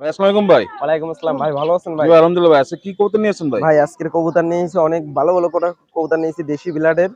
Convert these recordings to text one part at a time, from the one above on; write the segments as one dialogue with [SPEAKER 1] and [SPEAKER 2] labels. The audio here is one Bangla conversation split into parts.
[SPEAKER 1] ভাই আসসালামু ভাই।
[SPEAKER 2] ওয়ালাইকুম আসসালাম ভাই ভালো আছেন ভাই?
[SPEAKER 1] আলহামদুলিল্লাহ ভাই আজকে কি নিয়েছেন ভাই?
[SPEAKER 2] ভাই আজকের কবুতর নিয়েছি অনেক ভালো ভালো করে কবুতর নিয়েছি দেশি বিলাডের।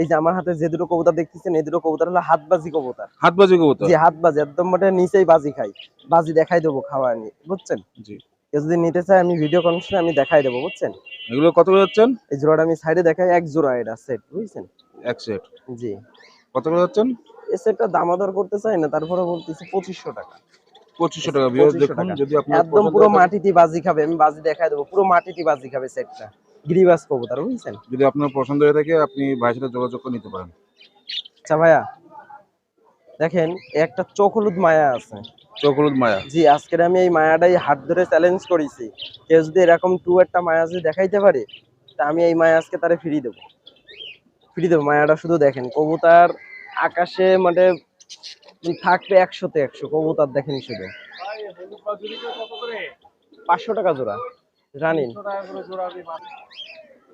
[SPEAKER 2] এই যে আমার হাতে যে দুটো কবুতর দেখতেছেন এই দুটো কবুতর হলো হাতবাজি কবুতর।
[SPEAKER 1] হাত বাজি কবুতর?
[SPEAKER 2] যে হাতবাজি একদম নিচেই বাজি খাই। বাজি দেখাই দেবো খাওয়া নিয়ে বুঝছেন?
[SPEAKER 1] জি।
[SPEAKER 2] যদি নিতে আমি ভিডিও কনফারেন্সে আমি দেখাই দেবো বুঝছেন?
[SPEAKER 1] এগুলো কত করে যাচ্ছেন?
[SPEAKER 2] এই জোড়াটা আমি সাইডে দেখাই এক জোড়া এটা সেট বুঝছেন?
[SPEAKER 1] এক সেট
[SPEAKER 2] জি।
[SPEAKER 1] কত করে যাচ্ছেন?
[SPEAKER 2] এই সেটটা দামাদর করতে চাই না তারপরে বলতেছি পঁচিশশো টাকা।
[SPEAKER 1] পঁচিশশো টাকা ভিউয়ার্স দেখুন যদি আপনার
[SPEAKER 2] একদম পুরো মাটিতে বাজি খাবে আমি বাজি দেখাই দেবো পুরো মাটিতে বাজি খাবে সেটটা গিরিবাস কবুতর বুঝছেন?
[SPEAKER 1] যদি আপনার পছন্দ হয়ে থাকে আপনি ভাইয়ের সাথে যোগাযোগ করে নিতে পারেন।
[SPEAKER 2] আচ্ছা ভাইয়া দেখেন একটা চোখ হলুদ মায়া আছে।
[SPEAKER 1] চোখ হলুদ মায়া।
[SPEAKER 2] জি আজকের আমি এই মায়াটাই হাত ধরে চ্যালেঞ্জ করেছি। কেউ যদি এরকম টু একটা মায়া যদি দেখাইতে পারে তা আমি এই মায়া আজকে তারে ফ্রি দেবো। ফ্রি দেবো মায়াটা শুধু দেখেন কবুতার আকাশে মানে থাকবে একশোতে একশো কবুতার দেখেন শুধু পাঁচশো টাকা জোড়া রানিন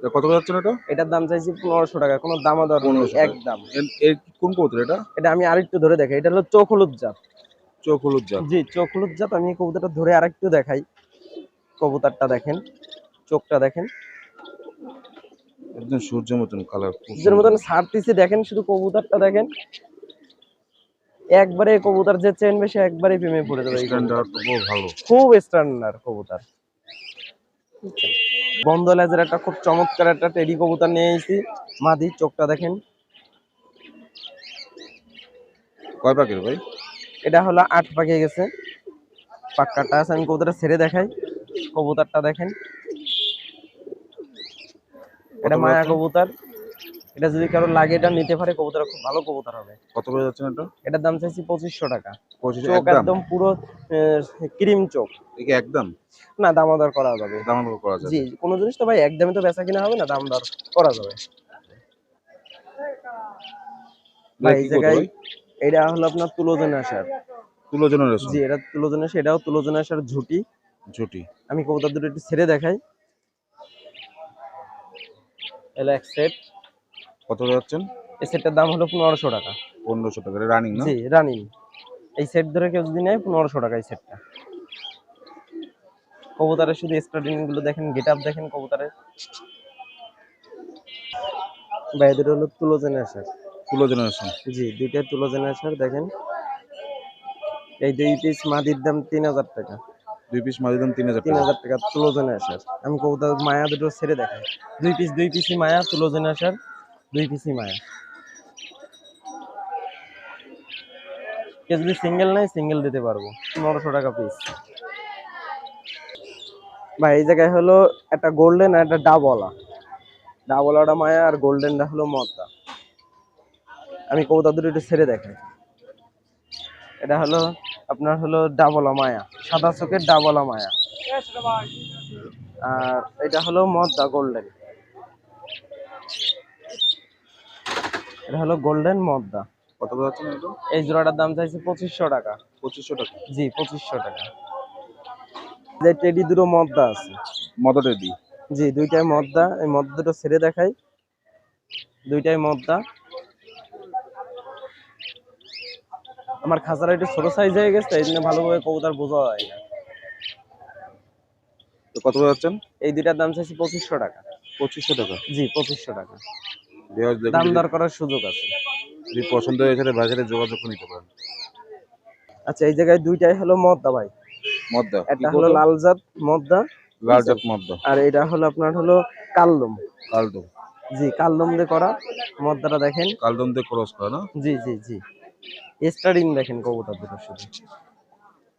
[SPEAKER 1] কত করে যাচ্ছেন এটা?
[SPEAKER 2] এটার দাম চাইছি পনেরোশো টাকা কোনো দামা দর নেই
[SPEAKER 1] 1500 টাকা।
[SPEAKER 2] একদম।
[SPEAKER 1] কোন কবুতর এটা?
[SPEAKER 2] এটা আমি আরেকটু ধরে দেখাই এটা হলো চোখ হলুদ জাত।
[SPEAKER 1] চোখ হলুদ জাত।
[SPEAKER 2] জি চোখ হলুদ জাত আমি কবুতরটা ধরে আরেকটু দেখাই। কবুতরটা দেখেন চোখটা দেখেন।
[SPEAKER 1] একদম সূর্যের মতন কালার
[SPEAKER 2] নিজের মতন ছাড়তেছি দেখেন শুধু কবুতরটা দেখেন। একবারে কবুতর যে চেনবে সে একবারে প্রেমে পড়ে যাবে খুব স্ট্যান্ডার্ড কবুতর। বন্ধ লেজের একটা খুব চমৎকার একটা টেডি কবুতর নিয়ে এসেছি। মাদি চোখটা দেখেন।
[SPEAKER 1] কয় পাখির ভাই?
[SPEAKER 2] এটা হলো আট পাকে গেছে। পাক্কাটা আছে আমি কবুতরটা ছেড়ে দেখাই। কবুতরটা দেখেন। এটা মায়া? কবুতর। এটা যদি কারও লাগে এটা নিতে পারে কবুতর খুব ভালো কবুতর হবে।
[SPEAKER 1] কত করে যাচ্ছেন এটা
[SPEAKER 2] এটার দাম চাইছি পঁচিশশো টাকা। চোখ
[SPEAKER 1] একদম?
[SPEAKER 2] পুরো ক্রিম চোখ।
[SPEAKER 1] একে একদম?
[SPEAKER 2] না দামাদর করা যাবে।
[SPEAKER 1] দাম করা যায়
[SPEAKER 2] জি কোনো জিনিস তো ভাই একদমই তো বেচা কিনা হবে না দাম দর করা যাবে। ভাই এই জায়গায় এটা হলো আপনার তুলোজনে আসার
[SPEAKER 1] তুলো জেনারেশন
[SPEAKER 2] জি এটা তুলোজনে আসে এটাও তুলোজনে আসার ঝুটি।
[SPEAKER 1] ঝুটি।
[SPEAKER 2] আমি কবুতর দুটো একটু ছেড়ে দেখাই। এলো এক সেট।
[SPEAKER 1] কত যাচ্ছেন?
[SPEAKER 2] এই সেটটার দাম হলো পনেরোশো টাকা।
[SPEAKER 1] পনেরোশো টাকা রানিং না?
[SPEAKER 2] জি রানিং এই সেট ধরে কেউ যদি নেয় পনেরোশো টাকা এই সেটটা। কবুতরের শুধু স্টার্টিংগুলো দেখেন গেট আপ দেখেন কবুতরের। ভাই এদের হলো তুলো জেনারেশন
[SPEAKER 1] তুলো জেনারেশন
[SPEAKER 2] জি দুইটা তুলো জেনারেশন দেখেন। এই দুই পিস মাদির দাম তিন হাজার টাকা।
[SPEAKER 1] দুই পিস মাঝে দাম তিন হাজার
[SPEAKER 2] তিন
[SPEAKER 1] টাকা।
[SPEAKER 2] হাজার টাকা তুলো জেনারেশন আমি কবুতর মায়া দুটো ছেড়ে দেখাই। দুই পিস দুই পিসই মায়া তুলো জেনারেশন দুই পিসি মায়া। যদি সিঙ্গেল নেয় সিঙ্গেল দিতে পারব। পনেরোশো টাকা পিস ভাই, এই জায়গায় হলো একটা গোল্ডেন আর একটা ডাবলা ডাবলাটা মায়া আর গোল্ডেনটা হলো মদ্দা আমি কবুতর দুটো একটু ছেড়ে দেখাই। এটা হলো, আপনার হলো ডাবলা মায়া। সাদা চোখের ডাবলা মায়া। আর এটা হলো মদ্দা গোল্ডেন এটা হলো গোল্ডেন মদ্দা।
[SPEAKER 1] কত করে যাচ্ছেন এটা
[SPEAKER 2] এই জোড়াটার দাম চাইছে পঁচিশশো টাকা।
[SPEAKER 1] পঁচিশশো টাকা।
[SPEAKER 2] জি পঁচিশশো টাকা। যে টেডি দুটো মদ্দা আছে।
[SPEAKER 1] মদতে টেডি?
[SPEAKER 2] জি দুইটাই মদ্দা। এই মদ্দা দুটো ছেড়ে দেখাই। দুইটাই মদ্দা। আমার খাঁচাটা একটু ছোট সাইজ হয়ে গেছে এই জন্য ভালোভাবে কবুতর বোঝা যায় না।
[SPEAKER 1] তো কত যাচ্ছেন?
[SPEAKER 2] এই দুইটার দাম চাইছি পঁচিশশো টাকা।
[SPEAKER 1] পঁচিশশো টাকা।
[SPEAKER 2] জি পঁচিশশো টাকা। দাম দর করার সুযোগ আছে।
[SPEAKER 1] যদি পছন্দ হয়ে ভাইয়ের সাথে যোগাযোগ নিতে পারেন।
[SPEAKER 2] আচ্ছা এই জায়গায় দুইটাই হলো মদ্দা ভাই।
[SPEAKER 1] মদ্দা। কি
[SPEAKER 2] একটা হলো লালজাত মদ্দা।
[SPEAKER 1] লাল জাত মদ্দা।
[SPEAKER 2] আর এটা হলো আপনার হলো কালদম।
[SPEAKER 1] কালদম।
[SPEAKER 2] জি কালদম দিয়ে করা মদ্দাটা দেখেন।
[SPEAKER 1] কালদম দিয়ে ক্রস করা না?
[SPEAKER 2] জি জি জি। স্টারিং দেখেন কবুতর দুটো শুধু।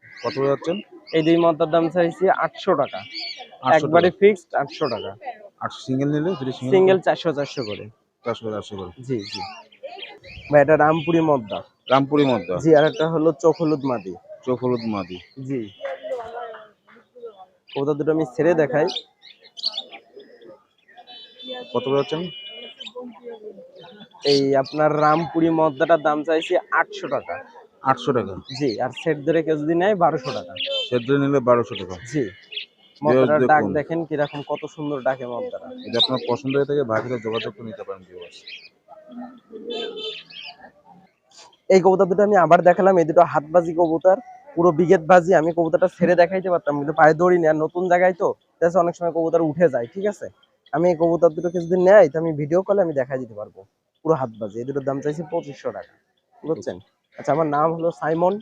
[SPEAKER 1] কত যাচ্ছেন?
[SPEAKER 2] এই দুই মদ্দার দাম চাইছি আটশো টাকা। একবারে ফিক্সড আটশো টাকা।
[SPEAKER 1] আটশো সিঙ্গেল নিলে সিঙ্গেল
[SPEAKER 2] চারশো চারশো করে।
[SPEAKER 1] চারশো করে চারশো করে
[SPEAKER 2] জি জি। ভাই এটা রামপুরি মদ্দা।
[SPEAKER 1] রামপুরি মদ্দা।
[SPEAKER 2] জি আর একটা হলো চোখ হলুদ মাদি।
[SPEAKER 1] চোখ হলুদ মাদি।
[SPEAKER 2] জি। কবুতর দুটো আমি ছেড়ে দেখাই।
[SPEAKER 1] কত করে
[SPEAKER 2] এই আপনার রামপুরি মদ্দাটার দাম চাইছি আটশো টাকা।
[SPEAKER 1] আটশো টাকা।
[SPEAKER 2] জি আর সেট ধরে কেউ যদি নেয় বারোশো টাকা।
[SPEAKER 1] সেদ্রে নিলে বারোশো টাকা।
[SPEAKER 2] জি। মদ্দাটার ডাক
[SPEAKER 1] দেখেন।
[SPEAKER 2] কীরকম কত সুন্দর ডাকে মদ্দাটা
[SPEAKER 1] যদি আপনার পছন্দ হয়ে থাকে ভাইয়ের যোগাযোগ করে নিতে পারেন ভিউয়ার্স
[SPEAKER 2] এই কবুতর দুটো আমি আবার দেখালাম এই দুটো হাতবাজি কবুতর পুরো বিগেত বাজি আমি কবুতরটা ছেড়ে দেখাইতে পারতাম কিন্তু পায়ে দড়ি আর নতুন জায়গায় তো অনেক সময় কবুতর উঠে যায় ঠিক আছে? আমি এই কবুতর দুটো কিছুদিন নেয় তো আমি ভিডিও কলে আমি দেখাই দিতে পারব পুরো হাত বাজি এই দুটোর দাম চাইছি পঁচিশশো টাকা বুঝছেন? আচ্ছা আমার নাম হলো সাইমন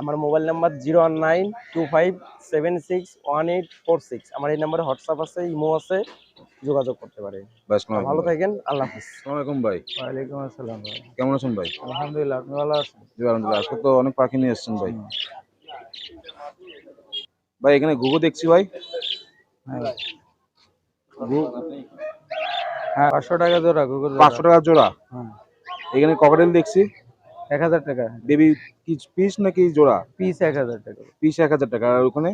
[SPEAKER 2] আমার mobile number zero one nine two five seven six one eight four six. আমার এই নাম্বারে হোয়াটসঅ্যাপ আছে ইমো আছে যোগাযোগ করতে পারে। ভালো থাকেন আল্লাহ হাফিজ।
[SPEAKER 1] ভাই।
[SPEAKER 2] ওয়ালাইকুম আসসালাম ভাই।
[SPEAKER 1] কেমন আছেন ভাই?
[SPEAKER 2] আলহামদুলিল্লাহ আপনি ভালো আছেন?
[SPEAKER 1] জি আলহামদুলিল্লাহ। আজকে তো অনেক পাখি নিয়ে এসেছেন ভাই। ভাই এখানে ঘুঘু দেখছি ভাই।
[SPEAKER 2] হ্যাঁ। পাঁচশো টাকা জোড়া।
[SPEAKER 1] পাঁচশো টাকা জোড়া?
[SPEAKER 2] হ্যাঁ।
[SPEAKER 1] এখানে ককাটেল দেখছি।
[SPEAKER 2] এক হাজার টাকা।
[SPEAKER 1] বেবি কি পিস নাকি জোড়া?
[SPEAKER 2] পিস এক হাজার টাকা।
[SPEAKER 1] পিস এক হাজার টাকা। আর ওখানে?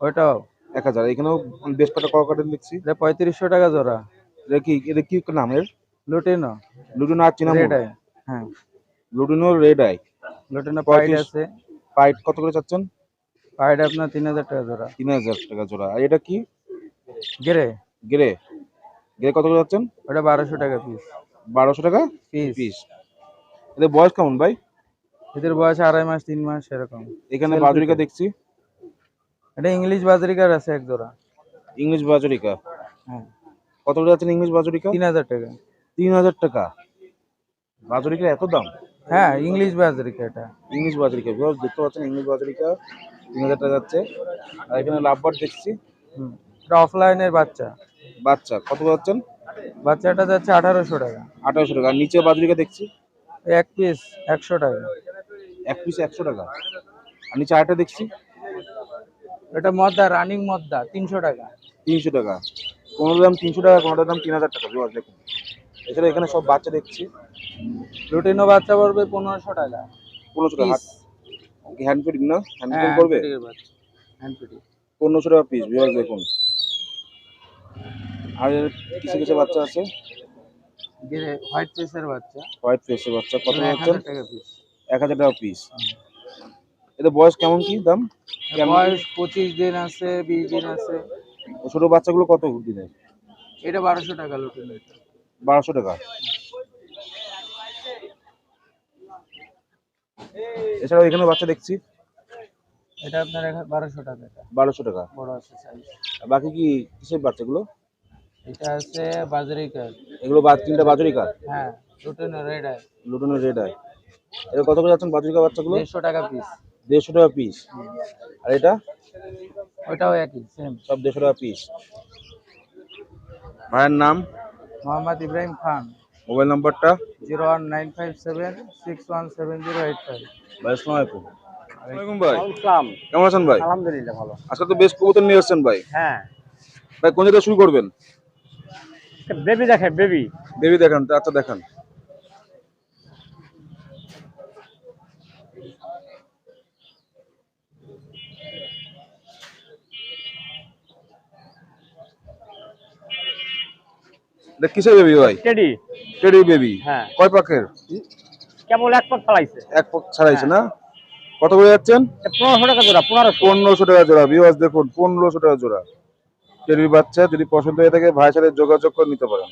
[SPEAKER 2] ওইটাও।
[SPEAKER 1] এক হাজার। এখানেও বেশ কটা ককাটেল দেখছি।
[SPEAKER 2] এটা পঁয়ত্রিশশো টাকা জোড়া।
[SPEAKER 1] এটা কি এটা কি নাম এর?
[SPEAKER 2] লুটিনো।
[SPEAKER 1] লুডুনো আর চিনামো
[SPEAKER 2] রেড আই হ্যাঁ।
[SPEAKER 1] লুডুনো রেড আই
[SPEAKER 2] লুটিনো
[SPEAKER 1] পঁয়ত্রিশ।
[SPEAKER 2] আছে।
[SPEAKER 1] পাইট কত করে চাচ্ছেন?
[SPEAKER 2] পাইড আপনার তিন হাজার টাকা জোড়া।
[SPEAKER 1] তিন হাজার টাকা জোড়া। আর এটা কি?
[SPEAKER 2] গেরে
[SPEAKER 1] গ্রে গ্রে কত করে যাচ্ছেন
[SPEAKER 2] ওটা বারোশো টাকা পিস
[SPEAKER 1] বারোশো টাকা?
[SPEAKER 2] পিস
[SPEAKER 1] পিস এদের বয়স কেমন ভাই?
[SPEAKER 2] এদের বয়স আড়াই মাস তিন মাস এরকম।
[SPEAKER 1] এখানে বাজরিকা দেখছি।
[SPEAKER 2] এটা ইংলিশ বাজারিকার আছে এক জোড়া।
[SPEAKER 1] English budgerigar?
[SPEAKER 2] হ্যাঁ।
[SPEAKER 1] কত করে যাচ্ছেন ইংলিশ বাজরিকা?
[SPEAKER 2] তিন হাজার টাকা।
[SPEAKER 1] তিন হাজার টাকা? বাজরিকা এত দাম?
[SPEAKER 2] হ্যাঁ ইংলিশ বাজারিকা এটা।
[SPEAKER 1] ইংলিশ বাজরিকা ভিউয়ার্স দেখতে পাচ্ছেন ইংলিশ বাজরিকা তিন হাজার টাকা যাচ্ছে। আর এখানে লাভবার দেখছি।
[SPEAKER 2] হুম এটা অফলাইনের বাচ্চা।
[SPEAKER 1] বাচ্চা কত যাচ্ছেন?
[SPEAKER 2] বাচ্চাটা যাচ্ছে আঠারোশো টাকা।
[SPEAKER 1] আঠারোশো টাকা। আর নিচে বাজরিকা দেখছি।
[SPEAKER 2] এক পিস একশো টাকা।
[SPEAKER 1] এক পিস একশো টাকা। নিচে আরেকটা দেখছি।
[SPEAKER 2] এটা মদ্দা রানিং মদ্দা তিনশো টাকা।
[SPEAKER 1] তিনশো টাকা। কোনোটার দাম তিনশো টাকা কোনোটার দাম তিন হাজার টাকা। ভিউয়ার্স দেখুন। এছাড়া এখানে সব বাচ্চা দেখছি।
[SPEAKER 2] লুটিনো বাচ্চা পড়বে পনেরোশো টাকা।
[SPEAKER 1] পনেরোশো টাকা। হ্যান্ড ফিটিং না? হ্যান্ড
[SPEAKER 2] হ্যাঁ
[SPEAKER 1] ফিটিং করবে
[SPEAKER 2] হ্যান্ড ফিটিং
[SPEAKER 1] পনেরোশো টাকা পিস ভিউয়ার্স দেখুন। আর কিছু কিছু বাচ্চা আছে।
[SPEAKER 2] গেরে হোয়াইট ফেসের বাচ্চা।
[SPEAKER 1] হোয়াইট ফেসের বাচ্চা কত
[SPEAKER 2] হাজার টাকা পিস
[SPEAKER 1] এক হাজার টাকা পিস এদের বয়স কেমন কি? দাম?
[SPEAKER 2] বয়স দিন আছে বিশ দিন আছে।
[SPEAKER 1] ছোট বাচ্চাগুলো কত দিনের?
[SPEAKER 2] এটা বারোশো টাকা এটা
[SPEAKER 1] বারোশো টাকা। এছাড়াও এখানে বাচ্চা দেখছি।
[SPEAKER 2] এটা আপনার বারোশো টাকা এটা।
[SPEAKER 1] বারোশো টাকা।
[SPEAKER 2] বড় আছে সাইজ
[SPEAKER 1] বাকি কি কিসের বাচ্চাগুলো?
[SPEAKER 2] এটা আছে বাজারিকার
[SPEAKER 1] এগুলো বা তিনটা বাজরিকা
[SPEAKER 2] হ্যাঁ লুটিনো রেড আই।
[SPEAKER 1] লুটনের রেড আয় এটা কত করে যাচ্ছেন বাজরিকা বাচ্চাগুলো?
[SPEAKER 2] দেড়শো টাকা পিস
[SPEAKER 1] দেড়শো টাকা পিস আর এটা?
[SPEAKER 2] ওইটাও একই সেম
[SPEAKER 1] সব দেড়শো টাকা পিস ভাইয়ের নাম?
[SPEAKER 2] মোহাম্মদ ইব্রাহিম খান।
[SPEAKER 1] মোবাইল নাম্বারটা?
[SPEAKER 2] Zero one nine five seven six one seven zero eight five.
[SPEAKER 1] ভাই আসসালামু আলাইকুম। ওয়ালাইকুম ভাই? কেমন আছেন ভাই?
[SPEAKER 2] আলহামদুলিল্লাহ ভালো।
[SPEAKER 1] আজকে তো বেশ কবুতর নিয়ে এসেছেন ভাই।
[SPEAKER 2] হ্যাঁ।
[SPEAKER 1] ভাই কোন জায়গায় শুরু করবেন?
[SPEAKER 2] বেবি দেখে বেবি।
[SPEAKER 1] বেবি দেখান আচ্ছা দেখান। কিসের বেবি ভাই?
[SPEAKER 2] টেডি।
[SPEAKER 1] Teddy baby.
[SPEAKER 2] হ্যাঁ।
[SPEAKER 1] কয় পাখের?
[SPEAKER 2] কেবল এক পাক ফেলাইছে
[SPEAKER 1] এক পাক ছাড়াইছে না? কত করে যাচ্ছেন?
[SPEAKER 2] পনেরোশো টাকা জোড়া পনেরোশো।
[SPEAKER 1] পনেরোশো টাকা জোড়া বিওয়াজ দেখুন পনেরোশো টাকা জোড়া। টেডির বাচ্চা যদি পছন্দ হয়ে থাকে ভাইয়ের সাথে যোগাযোগ করে নিতে পারেন।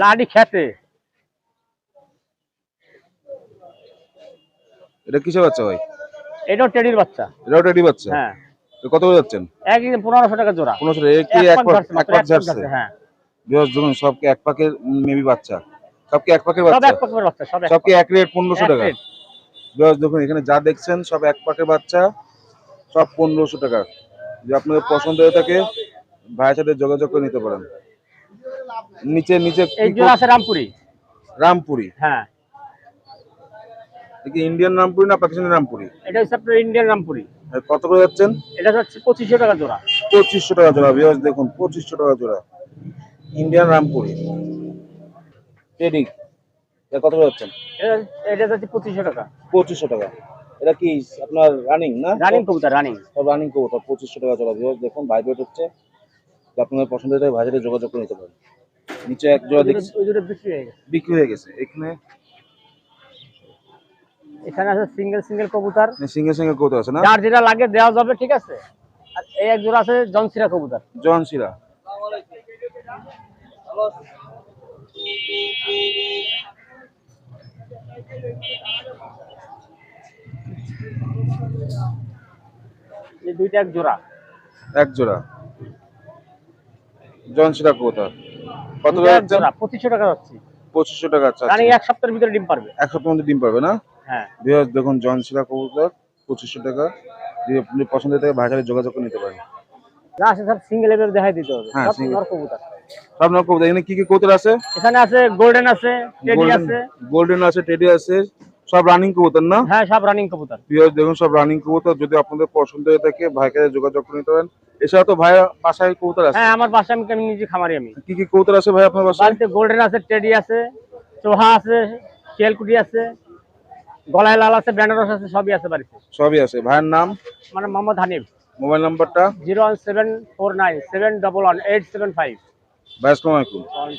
[SPEAKER 2] লাডি খেতে।
[SPEAKER 1] এটা কিসের বাচ্চা ভাই?
[SPEAKER 2] এটাও টেডির বাচ্চা।
[SPEAKER 1] এটাও টেডি বাচ্চা?
[SPEAKER 2] হ্যাঁ।
[SPEAKER 1] কত করে যাচ্ছেন?
[SPEAKER 2] একদিন পনেরোশো টাকা জোড়া।
[SPEAKER 1] পনেরোশো টাকা এক পাক এক পাক ঝাড়ছে
[SPEAKER 2] হ্যাঁ।
[SPEAKER 1] দেখুন সবকে এক পাকের মেবি বাচ্চা? সবকে এক পাকের
[SPEAKER 2] সব
[SPEAKER 1] বাচ্চা?
[SPEAKER 2] এক পাকের বাচ্চা সব
[SPEAKER 1] সবকে এক রেট পনেরোশো
[SPEAKER 2] এক
[SPEAKER 1] টাকা?
[SPEAKER 2] rate।
[SPEAKER 1] দেখুন এখানে যা দেখছেন সব এক পাকের বাচ্চা সব পনেরোশো টাকা। যদি আপনাদের পছন্দ হয়ে থাকে ভাইয়ের সাথে যোগাযোগ করে নিতে পারেন। নিচে নিচে
[SPEAKER 2] এই জোড়া আছে রামপুরি।
[SPEAKER 1] রামপুরি।
[SPEAKER 2] হ্যাঁ।
[SPEAKER 1] ইন্ডিয়ান রামপুরি না পাকিস্তানি রামপুরি?
[SPEAKER 2] এটা হচ্ছে আপনার ইন্ডিয়ান রামপুরি।
[SPEAKER 1] কত করে যাচ্ছেন?
[SPEAKER 2] এটা হচ্ছে পঁচিশশো টাকা জোড়া।
[SPEAKER 1] পঁচিশশো টাকা জোড়া বিয়াস দেখুন পঁচিশশো টাকা জোড়া। ইন্ডিয়ান রামপুরি টেডি এটা কত করে যাচ্ছেন?
[SPEAKER 2] এটা হচ্ছে পঁচিশশো টাকা।
[SPEAKER 1] পঁচিশশো টাকা। এটা কি আপনার রানিং না?
[SPEAKER 2] রানিং কবুতর রানিং
[SPEAKER 1] রানিং কবুতর পঁচিশশো টাকা জোড়া বিয়াস দেখুন ভাইব্রেট হচ্ছে। তো আপনাদের পছন্দ হয়ে ভাইজারে যোগাযোগ করে নিতে পারেন। নিচে এক জোড়া দেখছি।
[SPEAKER 2] বিক্রি হয়ে গেছে।
[SPEAKER 1] বিক্রি হয়ে গেছে। এখানে
[SPEAKER 3] এখানে আছে সিঙ্গেল সিঙ্গেল কবুতর।
[SPEAKER 1] সিঙ্গে সিঙ্গে কবুতর আছে না?
[SPEAKER 3] যার যেটা লাগে দেওয়া যাবে ঠিক আছে? আর এই এক জোড়া আছে জনসিরা কবুতর।
[SPEAKER 1] জন শিরা
[SPEAKER 3] এই দুইটা এক জোড়া।
[SPEAKER 1] এক জোড়া। জন শিরা কবুতর। কত
[SPEAKER 3] জোড়া পঁচিশশো টাকা যাচ্ছে।
[SPEAKER 1] পঁচিশশো টাকা আচ্ছা
[SPEAKER 3] এক সপ্তাহের ভিতরে ডিম পারবে।
[SPEAKER 1] এক সপ্তাহের মধ্যে ডিম পারবে না?
[SPEAKER 3] হ্যাঁ।
[SPEAKER 1] দেখুন জন শিরা কবুতর পঁচিশশো টাকা। যদি আপনি পছন্দ হয়ে থাকে সাথে যোগাযোগ করে নিতে পারেন।
[SPEAKER 3] সব সিঙ্গেল দেখাই দিতে হবে।
[SPEAKER 1] হ্যাঁ,
[SPEAKER 3] সব
[SPEAKER 1] single।
[SPEAKER 3] নর কবুতর।
[SPEAKER 1] সব রকম কবুতর। এখানে কি কি কবুতর আছে?
[SPEAKER 3] এখানে আছে গোল্ডেন আছে টেডি আছে।
[SPEAKER 1] গোল্ডেন আছে টেডি আছে। সব রানিং কবুতর না?
[SPEAKER 3] হ্যাঁ সব রানিং কবুতর।
[SPEAKER 1] প্রিয় দেখুন সব রানিং কবুতর। যদি আপনাদের পছন্দ হয়ে থাকে ভাইকে যোগাযোগ করে নিতে পারেন। এছাড়া তো ভাইয়া বাসায় কবুতর আছে।
[SPEAKER 3] হ্যাঁ আমার বাসায় আমি নিজে খামারি আমি।
[SPEAKER 1] কি কি কবুতর আছে ভাই আপনার বাসায়?
[SPEAKER 3] বাড়িতে গোল্ডেন আছে টেডি আছে চোহা আছে আছে। গলায় লাল আছে ব্যানারস আছে সবই আছে বাড়িতে।
[SPEAKER 1] সবই আছে। ভাইয়ের নাম?
[SPEAKER 3] মানে মোহাম্মদ হানিফ।
[SPEAKER 1] মোবাইল নাম্বারটা?
[SPEAKER 3] Zero one seven four nine seven double one eight seven five.
[SPEAKER 1] ভাই আসসালামু আলাইকুম।
[SPEAKER 3] ফাইভ